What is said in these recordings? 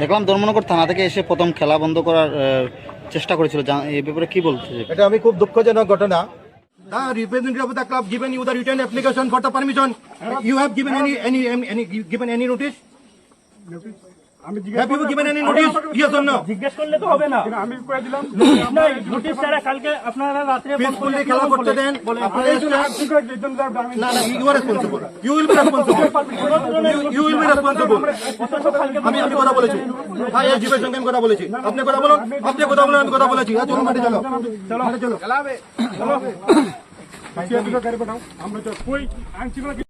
দেখলাম ধর্মনগর থানা থেকে এসে প্রথম খেলা বন্ধ করার চেষ্টা করেছিল। এই ব্যাপারে কি বলছে? এটা আমি খুব দুঃখজনক ঘটনা। You have given any any given any notice notice Yes or জিজ্ঞেস করলে তো হবে না। আমি করে দিলাম নোটিশ ছাড়া কালকে আপনারা রাত্রে ফোন খেলা করতে দেন আমি না না you are responsible. You will be responsible. You- You will be আমি আমি কথা বলেছি। হ্যাঁ এই জীবের সঙ্গে আমি কথা বলেছি। আপনি কথা বলুন আপনি কথা বলুন আমি কথা বলেছি। হ্যাঁ মাঠে চলো। মাঠে চলো। গাড়ি পাঠাও। আমরা তো কই? আইনশৃঙ্খলা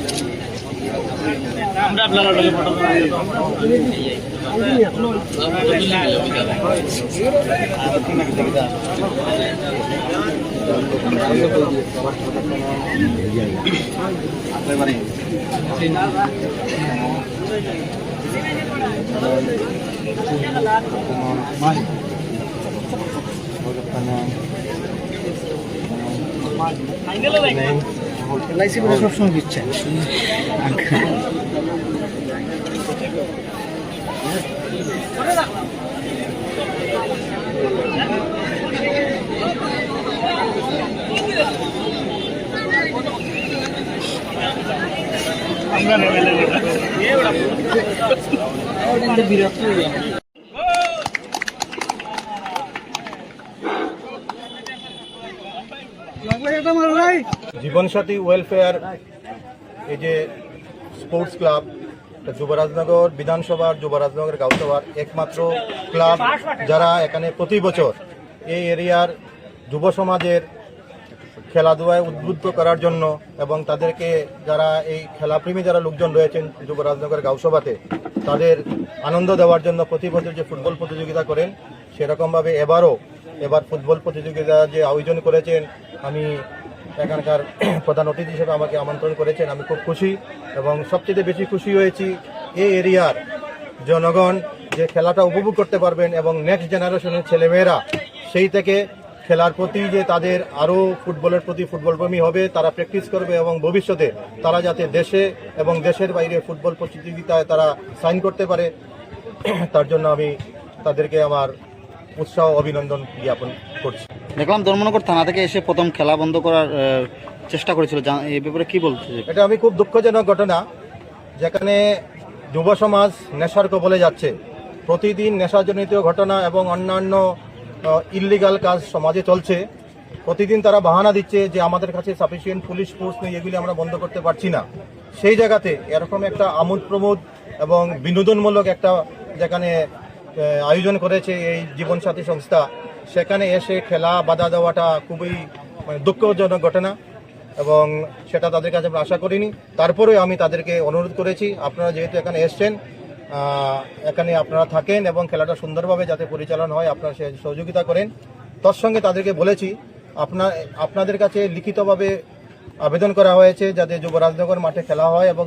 এই জন্য আইনশৃঙ্খলা দিতাম হ্যাঁ হ্যাঁ এলআইসি করে সবসময় দিচ্ছেন জীবনসাথী ওয়েলফেয়ার এই যে স্পোর্টস ক্লাব যুবরাজনগর বিধানসভার যুবরাজনগর গাঁওসভার একমাত্র ক্লাব যারা এখানে প্রতি বছর এই এরিয়ার যুব সমাজের খেলাধুলায় উদ্বুদ্ধ করার জন্য এবং তাদেরকে যারা এই খেলাপ্রেমী যারা লোকজন রয়েছেন যুবরাজনগর গাঁওসভাতে তাদের আনন্দ দেওয়ার জন্য প্রতি বছর যে ফুটবল প্রতিযোগিতা করেন, সেরকমভাবে এবারও এবার ফুটবল প্রতিযোগিতা যে আয়োজন করেছেন, আমি এখানকার প্রধান অতিথি হিসেবে আমাকে আমন্ত্রণ করেছেন। আমি খুব খুশি এবং সবচেয়ে বেশি খুশি হয়েছি এই এরিয়ার জনগণ যে খেলাটা উপভোগ করতে পারবেন এবং নেক্সট জেনারেশনের ছেলেমেয়েরা, সেই থেকে খেলার প্রতি যে তাদের আরও ফুটবলের প্রতি ফুটবল প্রেমী হবে, তারা প্র্যাকটিস করবে এবং ভবিষ্যতে তারা যাতে দেশে এবং দেশের বাইরে ফুটবল প্রতিযোগিতায় তারা সাইন করতে পারে, তার জন্য আমি তাদেরকে আমার উৎসাহ অভিনন্দন জ্ঞাপন করছি। দেখলাম ধর্মনগর থানা থেকে এসে প্রথম খেলা বন্ধ করার চেষ্টা করেছিল। এই ব্যাপারে কি বলতে এটা আমি খুব দুঃখজনক ঘটনা, যেখানে যুব সমাজ নেশার কবলে যাচ্ছে। প্রতিদিন নেশাজনিত ঘটনা এবং অন্যান্য ইল্লিগাল কাজ সমাজে চলছে। প্রতিদিন তারা বাহানা দিচ্ছে যে আমাদের কাছে সাফিসিয়েন্ট পুলিশ ফোর্স নেই, এগুলি আমরা বন্ধ করতে পারছি না। সেই জায়গাতে এরকম একটা আমোদ প্রমোদ এবং বিনোদনমূলক একটা যেখানে আয়োজন করেছে এই জীবনসাথী সংস্থা সেখানে এসে খেলা, বাধা দেওয়াটা খুবই মানে দুঃখজনক ঘটনা এবং সেটা তাদের কাছে আমরা আশা করিনি। তারপরেও আমি তাদেরকে অনুরোধ করেছি, আপনারা যেহেতু এখানে এসছেন এখানে আপনারা থাকেন এবং খেলাটা সুন্দরভাবে যাতে পরিচালনা হয়, আপনারা সে সহযোগিতা করেন। তার সঙ্গে তাদেরকে বলেছি আপনার আপনাদের কাছে লিখিতভাবে আবেদন করা হয়েছে যাতে যুবরাজনগর মাঠে খেলা হয় এবং